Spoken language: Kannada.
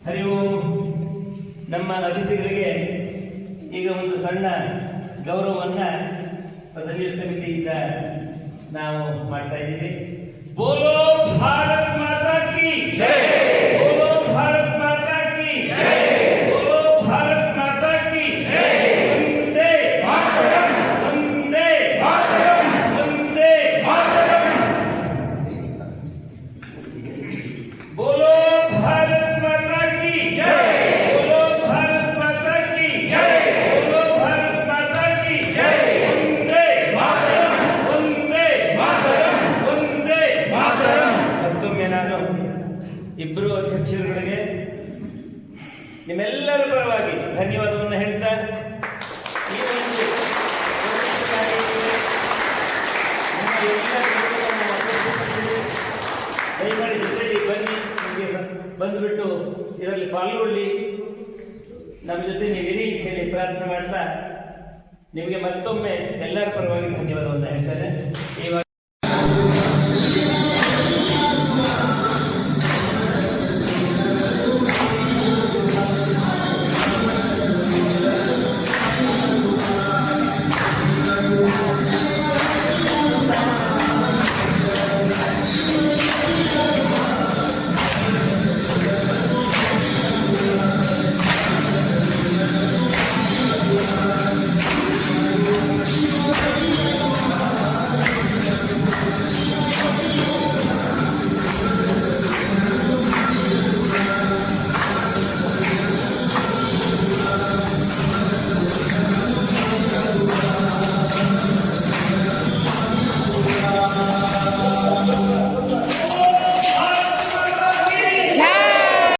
ಹರಿ ಓಂ. ನಮ್ಮ ಅತಿಥಿಗಳಿಗೆ ಈಗ ಒಂದು ಸಣ್ಣ ಗೌರವವನ್ನು ಪದವಿ ಸಮಿತಿಯಿಂದ ನಾವು ಮಾಡ್ತಾ ಇದ್ದೀವಿ. ಬೋಲೋ ಭಾರತ್ ಮಾತಾ ಕಿ ಜೈ! ನಿಮ್ಮೆಲ್ಲರ ಪರವಾಗಿ ಧನ್ಯವಾದವನ್ನು ಹೇಳ್ತಾ ಈ ದಯಮಾಡಿ ಜೊತೆಯಲ್ಲಿ ಬನ್ನಿ ನಿಮಗೆ ಬಂದುಬಿಟ್ಟು ಇದರಲ್ಲಿ ಪಾಲ್ಗೊಳ್ಳಿ. ನಮ್ಮ ಜೊತೆ ನೀವಿರಿ ಅಂತ ಹೇಳಿ ಪ್ರಾರ್ಥನೆ ಮಾಡ್ತಾ ನಿಮಗೆ ಮತ್ತೊಮ್ಮೆ ಎಲ್ಲರ ಪರವಾಗಿ ಇವಾಗ